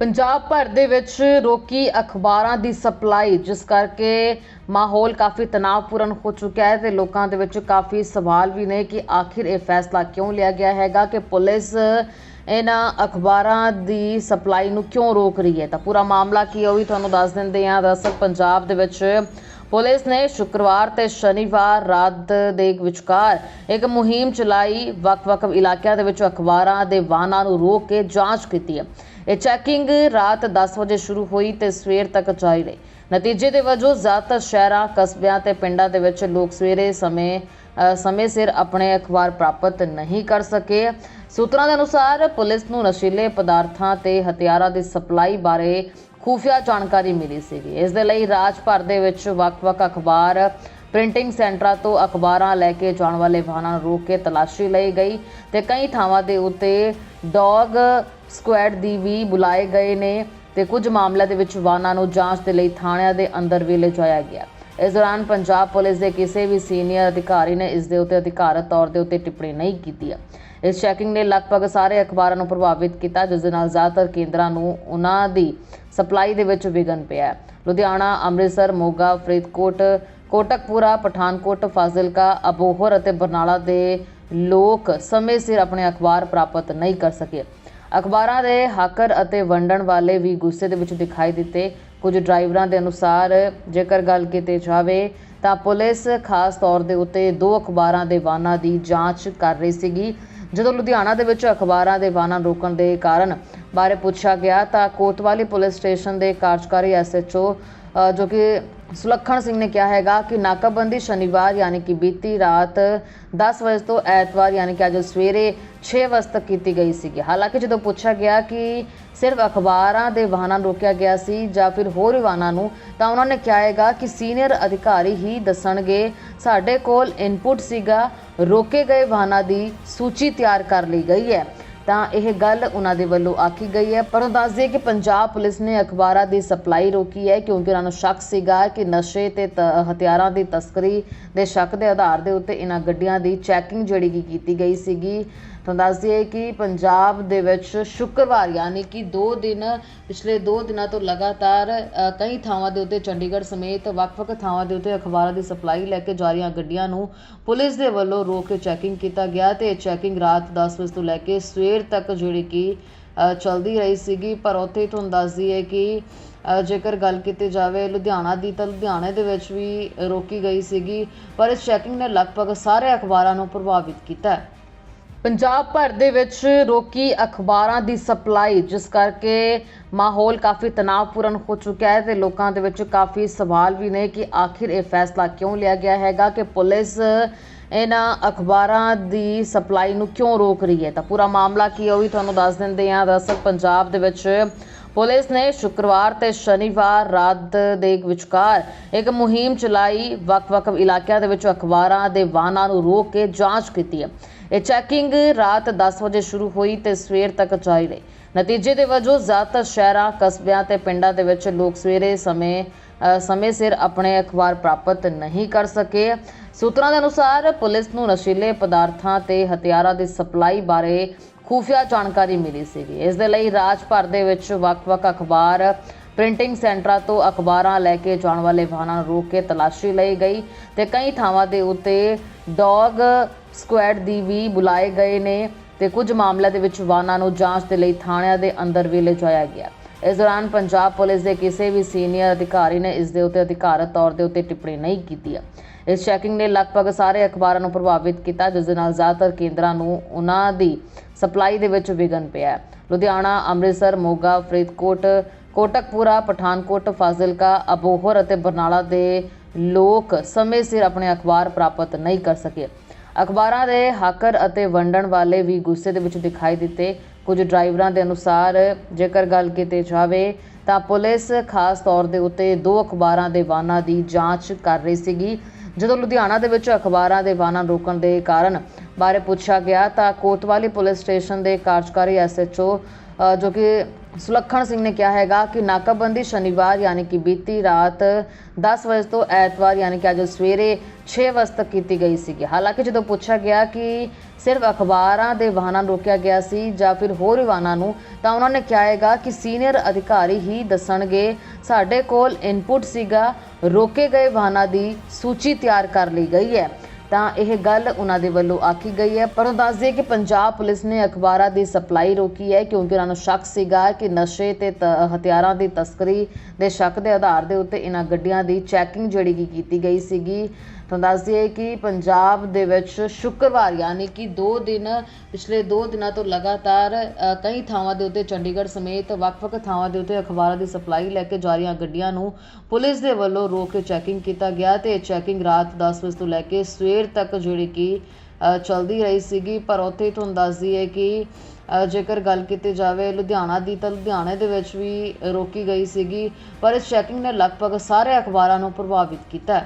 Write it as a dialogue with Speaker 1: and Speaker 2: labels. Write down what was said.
Speaker 1: ਪੰਜਾਬ ਭਰ ਦੇ ਵਿੱਚ ਰੋਕੀ ਅਖਬਾਰਾਂ ਦੀ ਸਪਲਾਈ, ਜਿਸ ਕਰਕੇ ਮਾਹੌਲ ਕਾਫੀ ਤਣਾਅਪੂਰਨ ਹੋ ਚੁੱਕਿਆ ਹੈ ਤੇ ਲੋਕਾਂ ਦੇ ਵਿੱਚ ਕਾਫੀ ਸਵਾਲ ਵੀ ਨੇ ਕਿ ਆਖਿਰ ਇਹ ਫੈਸਲਾ ਕਿਉਂ ਲਿਆ ਗਿਆ ਹੈਗਾ ਕਿ ਪੁਲਿਸ ਇਹਨਾਂ ਅਖਬਾਰਾਂ ਦੀ ਸਪਲਾਈ ਨੂੰ ਕਿਉਂ ਰੋਕ ਰਹੀ ਹੈ? ਤਾਂ ਪੂਰਾ ਮਾਮਲਾ ਕੀ ਹੈ ਉਹ ਵੀ ਤੁਹਾਨੂੰ ਦੱਸ ਦਿੰਦੇ ਹਾਂ। ਦਰਅਸਲ ਪੰਜਾਬ ਦੇ ਵਿੱਚ ਪੁਲਿਸ ਨੇ ਸ਼ੁੱਕਰਵਾਰ ਤੇ ਸ਼ਨੀਵਾਰ ਰਾਤ ਦੇ ਵਿਚਕਾਰ ਇੱਕ ਮੁਹਿੰਮ ਚਲਾਈ। ਵੱਖ-ਵੱਖ ਇਲਾਕਿਆਂ ਦੇ ਵਿੱਚ ਅਖਬਾਰਾਂ ਦੇ ਵਾਹਨਾਂ ਨੂੰ ਰੋਕ ਕੇ ਜਾਂਚ ਕੀਤੀ ਹੈ। ਇਹ ਚੈਕਿੰਗ ਰਾਤ 10 ਵਜੇ ਸ਼ੁਰੂ ਹੋਈ ਤੇ ਸਵੇਰ ਤੱਕ ਜਾਰੀ ਰਹੀ। ਨਤੀਜੇ ਦੇ ਵਜੋਂ ਜ਼ਿਆਦਾਤਰ ਸ਼ਹਿਰਾਂ, ਕਸਬਿਆਂ ਤੇ ਪਿੰਡਾਂ ਦੇ ਵਿੱਚ ਲੋਕ ਸਵੇਰੇ ਸਮੇਂ ਸਮੇਂ ਸਿਰ ਆਪਣੇ ਅਖਬਾਰ ਪ੍ਰਾਪਤ ਨਹੀਂ ਕਰ ਸਕੇ। ਸੂਤਰਾਂ ਦੇ ਅਨੁਸਾਰ ਪੁਲਿਸ ਨੂੰ ਨਸ਼ੀਲੇ ਪਦਾਰਥਾਂ ਤੇ ਹਥਿਆਰਾਂ ਦੀ ਸਪਲਾਈ ਬਾਰੇ ਖੂਫੀਆ ਜਾਣਕਾਰੀ ਮਿਲੀ ਸੀਗੀ। ਇਸ ਦੇ ਲਈ ਰਾਜ ਭਰ ਦੇ ਵਿੱਚ ਵੱਖ-ਵੱਖ ਅਖਬਾਰ ਪ੍ਰਿੰਟਿੰਗ ਸੈਂਟਰਾਂ ਤੋਂ ਅਖਬਾਰਾਂ ਲੈ ਕੇ ਜਾਣ ਵਾਲੇ ਵਾਹਨਾਂ ਨੂੰ ਰੋਕ ਕੇ ਤਲਾਸ਼ੀ ਲਈ ਗਈ ਤੇ ਕਈ ਥਾਵਾਂ ਦੇ ਉੱਤੇ ਡੌਗ ਸਕੁਐਡ ਦੀ ਵੀ ਬੁਲਾਏ ਗਏ ਨੇ ਤੇ ਕੁਝ ਮਾਮਲਿਆਂ ਦੇ ਵਿੱਚ ਵਾਹਨਾਂ ਨੂੰ ਜਾਂਚ ਦੇ ਲਈ ਥਾਣਿਆਂ ਦੇ ਅੰਦਰ ਵੀ ਲਿਜਾਇਆ ਗਿਆ। ਇਸ ਦੌਰਾਨ ਪੰਜਾਬ ਪੁਲਿਸ ਦੇ ਕਿਸੇ ਵੀ ਸੀਨੀਅਰ ਅਧਿਕਾਰੀ ਨੇ ਇਸ ਦੇ ਉੱਤੇ ਅਧਿਕਾਰਤ ਤੌਰ ਦੇ ਉੱਤੇ ਟਿੱਪਣੀ ਨਹੀਂ ਕੀਤੀ ਹੈ ਇਸ ਚੈਕਿੰਗ ਨੇ ਲਗਭਗ ਸਾਰੇ ਅਖਬਾਰਾਂ ਨੂੰ ਪ੍ਰਭਾਵਿਤ ਕੀਤਾ, ਜਿਸ ਦੇ ਨਾਲ ਜ਼ਿਆਦਾਤਰ ਕੇਂਦਰਾਂ ਨੂੰ ਉਹਨਾਂ ਦੀ ਸਪਲਾਈ ਦੇ ਵਿੱਚ ਵਿਘਨ ਪਿਆ। ਲੁਧਿਆਣਾ, ਅੰਮ੍ਰਿਤਸਰ, ਮੋਗਾ, ਫਰੀਦਕੋਟ ਕੋਟਕਪੂਰਾ, ਪਠਾਨਕੋਟ, ਫਾਜ਼ਿਲਕਾ, ਅਬੋਹਰ ਅਤੇ ਬਰਨਾਲਾ ਦੇ ਲੋਕ ਸਮੇਂ ਸਿਰ ਆਪਣੇ ਅਖਬਾਰ ਪ੍ਰਾਪਤ ਨਹੀਂ ਕਰ ਸਕੇ। ਅਖਬਾਰਾਂ ਦੇ ਹਾਕਰ ਅਤੇ ਵੰਡਣ ਵਾਲੇ ਵੀ ਗੁੱਸੇ ਦੇ ਵਿੱਚ ਦਿਖਾਈ ਦਿੱਤੇ। ਕੁਝ ਡਰਾਈਵਰਾਂ ਦੇ ਅਨੁਸਾਰ, ਜੇਕਰ ਗੱਲ ਕੀਤੀ ਜਾਵੇ ਤਾਂ ਪੁਲਿਸ ਖਾਸ ਤੌਰ ਦੇ ਉੱਤੇ ਦੋ ਅਖਬਾਰਾਂ ਦੇ ਵਾਹਨਾਂ ਦੀ ਜਾਂਚ ਕਰ ਰਹੀ ਸੀਗੀ। ਜਦੋਂ ਲੁਧਿਆਣਾ ਦੇ ਵਿੱਚ ਅਖਬਾਰਾਂ ਦੇ ਵਾਹਨਾਂ ਰੋਕਣ ਦੇ ਕਾਰਨ ਬਾਰੇ ਪੁੱਛਿਆ ਗਿਆ ਤਾਂ ਕੋਤਵਾਲੀ ਪੁਲਿਸ ਸਟੇਸ਼ਨ ਦੇ ਕਾਰਜਕਾਰੀ ਐਸਐਚਓ ਜੋ ਕਿ ਸੁਲੱਖਣ ਸਿੰਘ ਨੇ ਕਿਹਾ ਹੈਗਾ ਕਿ ਨਾਕਾਬੰਦੀ ਸ਼ਨੀਵਾਰ ਯਾਨੀ ਕਿ ਬੀਤੀ ਰਾਤ 10 ਵਜੇ ਤੋਂ ਐਤਵਾਰ ਯਾਨੀ ਕਿ ਅੱਜ ਸਵੇਰੇ 6 ਵਜੇ ਤੱਕ ਕੀਤੀ ਗਈ ਸੀਗੀ। ਹਾਲਾਂਕਿ ਜਦੋਂ ਪੁੱਛਿਆ ਗਿਆ ਕਿ ਸਿਰਫ ਅਖਬਾਰਾਂ ਦੇ ਵਾਹਨਾਂ ਨੂੰ ਰੋਕਿਆ ਗਿਆ ਸੀ ਜਾਂ ਫਿਰ ਹੋਰ ਵੀ ਵਾਹਨਾਂ ਨੂੰ, ਤਾਂ ਉਹਨਾਂ ਨੇ ਕਿਹਾ ਹੈਗਾ ਕਿ ਸੀਨੀਅਰ ਅਧਿਕਾਰੀ ਹੀ ਦੱਸਣਗੇ, ਸਾਡੇ ਕੋਲ ਇਨਪੁਟ ਸੀਗਾ, ਰੋਕੇ ਗਏ ਵਾਹਨਾਂ ਦੀ ਸੂਚੀ ਤਿਆਰ ਕਰ ਲਈ ਗਈ ਹੈ। ਤਾਂ ਇਹ ਗੱਲ ਉਹਨਾਂ ਦੇ ਵੱਲੋਂ ਆਖੀ ਗਈ ਹੈ। ਪਰ ਉਹ ਦੱਸ ਦਈਏ ਕਿ ਪੰਜਾਬ ਪੁਲਿਸ ਨੇ ਅਖਬਾਰਾਂ ਦੀ ਸਪਲਾਈ ਰੋਕੀ ਹੈ, ਕਿਉਂਕਿ ਉਹਨਾਂ ਨੂੰ ਸ਼ੱਕ ਸੀਗਾ ਕਿ ਨਸ਼ੇ ਤੇ ਤ- ਹਥਿਆਰਾਂ ਦੀ ਤਸਕਰੀ ਦੇ ਸ਼ੱਕ ਦੇ ਆਧਾਰ ਦੇ ਉੱਤੇ ਇਹਨਾਂ ਗੱਡੀਆਂ ਦੀ ਚੈਕਿੰਗ ਜਿਹੜੀ ਕਿ ਕੀਤੀ ਗਈ ਸੀਗੀ। ਤੁਹਾਨੂੰ ਦੱਸ ਦਈਏ ਕਿ ਪੰਜਾਬ ਦੇ ਵਿੱਚ ਸ਼ੁੱਕਰਵਾਰ ਯਾਨੀ ਕਿ 2 ਦਿਨ ਪਿਛਲੇ 2 ਦਿਨਾਂ ਤੋਂ ਲਗਾਤਾਰ ਕਈ ਥਾਵਾਂ ਦੇ ਉੱਤੇ ਚੰਡੀਗੜ੍ਹ ਸਮੇਤ ਵੱਖ-ਵੱਖ ਥਾਵਾਂ ਦੇ ਉੱਤੇ ਅਖਬਾਰਾਂ ਦੀ ਸਪਲਾਈ ਲੈ ਕੇ ਜਾ ਰਹੀਆਂ ਗੱਡੀਆਂ ਨੂੰ ਪੁਲਿਸ ਦੇ ਵੱਲੋਂ ਰੋਕ ਕੇ ਚੈਕਿੰਗ ਕੀਤਾ ਗਿਆ ਤੇ ਇਹ ਚੈਕਿੰਗ ਰਾਤ 10 ਵਜੇ ਤੋਂ ਲੈ ਕੇ ਸਵੇਰ ਤੱਕ ਜਿਹੜੀ ਕਿ ਅ, ਚਲਦੀ ਰਹੀ ਸੀਗੀ। ਪਰ ਉੱਥੇ ਤੁਹਾਨੂੰ ਦੱਸ ਦਈਏ ਕਿ ਜੇਕਰ ਗੱਲ ਕੀਤੀ ਜਾਵੇ ਲੁਧਿਆਣਾ ਦੀ ਤਾਂ ਲੁਧਿਆਣੇ ਦੇ ਵਿੱਚ ਵੀ ਰੋਕੀ ਗਈ ਸੀਗੀ ਪਰ ਇਸ ਚੈਕਿੰਗ ਨੇ ਲਗਭਗ ਸਾਰੇ ਅਖਬਾਰਾਂ ਨੂੰ ਪ੍ਰਭਾਵਿਤ ਕੀਤਾ ਹੈ। ਪੰਜਾਬ ਭਰ ਦੇ ਵਿੱਚ ਰੋਕੀ ਅਖਬਾਰਾਂ ਦੀ ਸਪਲਾਈ, ਜਿਸ ਕਰਕੇ ਮਾਹੌਲ ਕਾਫੀ ਤਣਾਅਪੂਰਨ ਹੋ ਚੁੱਕਿਆ ਹੈ ਤੇ ਲੋਕਾਂ ਦੇ ਵਿੱਚ ਕਾਫੀ ਸਵਾਲ ਵੀ ਨੇ ਕਿ ਆਖਿਰ ਇਹ ਫੈਸਲਾ ਕਿਉਂ ਲਿਆ ਗਿਆ ਹੈਗਾ ਕਿ ਪੁਲਿਸ ਇਹਨਾਂ ਅਖਬਾਰਾਂ ਦੀ ਸਪਲਾਈ ਨੂੰ ਕਿਉਂ ਰੋਕ ਰਹੀ ਹੈ? ਤਾਂ ਪੂਰਾ ਮਾਮਲਾ ਕੀ ਹੈ ਉਹ ਵੀ ਤੁਹਾਨੂੰ ਦੱਸ ਦਿੰਦੇ ਹਾਂ। ਦਰਅਸਲ ਪੰਜਾਬ ਦੇ ਵਿੱਚ ਪੁਲਿਸ ਨੇ ਸ਼ੁੱਕਰਵਾਰ ਤੇ ਸ਼ਨੀਵਾਰ ਰਾਤ ਦੇ ਵਿਚਕਾਰ ਇੱਕ ਮੁਹਿੰਮ ਚਲਾਈ। ਵੱਖ-ਵੱਖ ਇਲਾਕਿਆਂ ਦੇ ਵਿੱਚ ਅਖਬਾਰਾਂ ਦੇ ਵਾਹਨਾਂ ਨੂੰ ਰੋਕ ਕੇ ਜਾਂਚ ਕੀਤੀ ਹੈ। ਇਹ ਚੈਕਿੰਗ ਰਾਤ 10 ਵਜੇ ਸ਼ੁਰੂ ਹੋਈ ਤੇ ਸਵੇਰ ਤੱਕ ਜਾਰੀ ਰਹੀ। ਨਤੀਜੇ ਦੇ ਵਜੋਂ ਜ਼ਿਆਦਾਤਰ ਸ਼ਹਿਰਾਂ, ਕਸਬਿਆਂ ਤੇ ਪਿੰਡਾਂ ਦੇ ਵਿੱਚ ਲੋਕ ਸਵੇਰੇ ਸਮੇਂ ਸਮੇਂ ਸਿਰ ਆਪਣੇ ਅਖਬਾਰ ਪ੍ਰਾਪਤ ਨਹੀਂ ਕਰ ਸਕੇ। ਸੂਤਰਾਂ ਦੇ ਅਨੁਸਾਰ ਪੁਲਿਸ ਨੂੰ ਨਸ਼ੀਲੇ ਪਦਾਰਥਾਂ ਤੇ ਹਥਿਆਰਾਂ ਦੀ ਸਪਲਾਈ ਬਾਰੇ ਖੂਫੀਆ ਜਾਣਕਾਰੀ ਮਿਲੀ ਸੀਗੀ। ਇਸ ਦੇ ਲਈ ਰਾਜ ਭਰ ਦੇ ਵਿੱਚ ਵੱਖ-ਵੱਖ ਅਖਬਾਰ ਪ੍ਰਿੰਟਿੰਗ ਸੈਂਟਰਾਂ ਤੋਂ ਅਖਬਾਰਾਂ ਲੈ ਕੇ ਜਾਣ ਵਾਲੇ ਵਾਹਨਾਂ ਨੂੰ ਰੋਕ ਕੇ ਤਲਾਸ਼ੀ ਲਈ ਗਈ ਤੇ ਕਈ ਥਾਵਾਂ ਦੇ ਉੱਤੇ ਡੌਗ ਸਕੁਐਡ ਦੀ ਵੀ ਬੁਲਾਏ ਗਏ ਨੇ ਤੇ ਕੁਝ ਮਾਮਲਿਆਂ ਦੇ ਵਿੱਚ ਵਾਹਨਾਂ ਨੂੰ ਜਾਂਚ ਦੇ ਲਈ ਥਾਣਿਆਂ ਦੇ ਅੰਦਰ ਵੀ ਲਿਜਾਇਆ ਗਿਆ। ਇਸ ਦੌਰਾਨ ਪੰਜਾਬ ਪੁਲਿਸ ਦੇ ਕਿਸੇ ਵੀ ਸੀਨੀਅਰ ਅਧਿਕਾਰੀ ਨੇ ਇਸ ਦੇ ਉੱਤੇ ਅਧਿਕਾਰਤ ਤੌਰ ਦੇ ਉੱਤੇ ਟਿੱਪਣੀ ਨਹੀਂ ਕੀਤੀ ਹੈ ਇਸ ਚੈਕਿੰਗ ਨੇ ਲਗਭਗ ਸਾਰੇ ਅਖਬਾਰਾਂ ਨੂੰ ਪ੍ਰਭਾਵਿਤ ਕੀਤਾ, ਜਿਸ ਦੇ ਨਾਲ ਜ਼ਿਆਦਾਤਰ ਕੇਂਦਰਾਂ ਨੂੰ ਉਹਨਾਂ ਦੀ ਸਪਲਾਈ ਦੇ ਵਿੱਚ ਵਿਘਨ ਪਿਆ। ਲੁਧਿਆਣਾ, ਅੰਮ੍ਰਿਤਸਰ, ਮੋਗਾ, ਫਰੀਦਕੋਟ ਕੋਟਕਪੂਰਾ, ਪਠਾਨਕੋਟ, ਫਾਜ਼ਿਲਕਾ, ਅਬੋਹਰ ਅਤੇ ਬਰਨਾਲਾ ਦੇ ਲੋਕ ਸਮੇਂ ਸਿਰ ਆਪਣੇ ਅਖਬਾਰ ਪ੍ਰਾਪਤ ਨਹੀਂ ਕਰ ਸਕੇ। ਅਖਬਾਰਾਂ ਦੇ ਹਾਕਰ ਅਤੇ ਵੰਡਣ ਵਾਲੇ ਵੀ ਗੁੱਸੇ ਦੇ ਵਿੱਚ ਦਿਖਾਈ ਦਿੱਤੇ। ਕੁਝ ਡਰਾਈਵਰਾਂ ਦੇ ਅਨੁਸਾਰ, ਜੇਕਰ ਗੱਲ ਕੀਤੀ ਜਾਵੇ ਤਾਂ ਪੁਲਿਸ ਖਾਸ ਤੌਰ ਦੇ ਉੱਤੇ ਦੋ ਅਖਬਾਰਾਂ ਦੇ ਵਾਹਨਾਂ ਦੀ ਜਾਂਚ ਕਰ ਰਹੀ ਸੀਗੀ। ਜਦੋਂ ਲੁਧਿਆਣਾ ਦੇ ਵਿੱਚ ਅਖਬਾਰਾਂ ਦੇ ਵਾਹਨਾਂ ਰੋਕਣ ਦੇ ਕਾਰਨ ਬਾਰੇ ਪੁੱਛਿਆ ਗਿਆ ਤਾਂ ਕੋਤਵਾਲੀ ਪੁਲਿਸ ਸਟੇਸ਼ਨ ਦੇ ਕਾਰਜਕਾਰੀ ਐਸਐਚਓ ਜੋ ਕਿ ਸੁਲੱਖਣ ਸਿੰਘ ਨੇ ਕਿਹਾ ਹੈਗਾ ਕਿ ਨਾਕਾਬੰਦੀ ਸ਼ਨੀਵਾਰ ਯਾਨੀ ਕਿ ਬੀਤੀ ਰਾਤ 10 ਵਜੇ ਤੋਂ ਐਤਵਾਰ ਯਾਨੀ ਕਿ ਅੱਜ ਸਵੇਰੇ 6 ਵਜੇ ਤੱਕ ਕੀਤੀ ਗਈ ਸੀਗੀ। ਹਾਲਾਂਕਿ ਜਦੋਂ ਪੁੱਛਿਆ ਗਿਆ ਕਿ ਸਿਰਫ ਅਖਬਾਰਾਂ ਦੇ ਵਾਹਨਾਂ ਨੂੰ ਰੋਕਿਆ ਗਿਆ ਸੀ ਜਾਂ ਫਿਰ ਹੋਰ ਵਾਹਨਾਂ ਨੂੰ, ਤਾਂ ਉਹਨਾਂ ਨੇ ਕਿਹਾ ਹੈਗਾ ਕਿ ਸੀਨੀਅਰ ਅਧਿਕਾਰੀ ਹੀ ਦੱਸਣਗੇ, ਸਾਡੇ ਕੋਲ ਇਨਪੁਟ ਸੀਗਾ, ਰੋਕੇ ਗਏ ਵਾਹਨਾਂ ਦੀ ਸੂਚੀ ਤਿਆਰ ਕਰ ਲਈ ਗਈ ਹੈ। ਤਾਂ ਇਹ ਗੱਲ ਉਹਨਾਂ ਦੇ ਵੱਲੋਂ ਆਖੀ ਗਈ ਹੈ। ਪਰ ਉਹ ਦੱਸ ਦਈਏ ਕਿ ਪੰਜਾਬ ਪੁਲਿਸ ਨੇ ਅਖਬਾਰਾਂ ਦੀ ਸਪਲਾਈ ਰੋਕੀ ਹੈ ਕਿਉਂਕਿ ਉਹਨਾਂ ਨੂੰ ਸ਼ੱਕ ਸੀਗਾ ਕਿ ਨਸ਼ੇ ਤੇ ਤ- ਹਥਿਆਰਾਂ ਦੀ ਤਸਕਰੀ ਦੇ ਸ਼ੱਕ ਦੇ ਆਧਾਰ ਦੇ ਉੱਤੇ ਇਹਨਾਂ ਗੱਡੀਆਂ ਦੀ ਚੈਕਿੰਗ ਜਿਹੜੀ ਕਿ ਕੀਤੀ ਗਈ ਸੀਗੀ। ਤਾਂ ਦੱਸ ਦਈਏ ਕਿ ਪੰਜਾਬ ਦੇ ਵਿੱਚ ਸ਼ੁੱਕਰਵਾਰ ਯਾਨੀ ਕਿ 2 ਦਿਨ, ਪਿਛਲੇ 2 ਦਿਨਾਂ ਤੋਂ ਲਗਾਤਾਰ ਕਈ ਥਾਵਾਂ ਦੇ ਉੱਤੇ ਚੰਡੀਗੜ੍ਹ ਸਮੇਤ ਵੱਖ-ਵੱਖ ਥਾਵਾਂ ਦੇ ਉੱਤੇ ਅਖਬਾਰਾਂ ਦੀ ਸਪਲਾਈ ਲੈ ਕੇ ਜਾ ਰਹੀਆਂ ਗੱਡੀਆਂ ਨੂੰ ਪੁਲਿਸ ਦੇ ਵੱਲੋਂ ਰੋਕ ਕੇ ਚੈਕਿੰਗ ਕੀਤਾ ਗਿਆ ਤੇ ਇਹ ਚੈਕਿੰਗ ਰਾਤ 10 ਵਜੇ ਤੋਂ ਲੈ ਕੇ ਸਵੇਰ ਤੱਕ ਜਿਹੜੀ ਕਿ ਅ, ਚਲਦੀ ਰਹੀ ਸੀਗੀ। ਪਰ ਉੱਥੇ ਤੁਹਾਨੂੰ ਦੱਸਦੀ ਹੈ ਕਿ ਜੇਕਰ ਗੱਲ ਕੀਤੀ ਜਾਵੇ ਲੁਧਿਆਣਾ ਦੀ ਤਾਂ ਲੁਧਿਆਣੇ ਦੇ ਵਿੱਚ ਵੀ ਰੋਕੀ ਗਈ ਸੀਗੀ। ਪਰ ਇਸ ਚੈਕਿੰਗ ਨੇ ਲਗਭਗ ਸਾਰੇ ਅਖਬਾਰਾਂ ਨੂੰ ਪ੍ਰਭਾਵਿਤ ਕੀਤਾ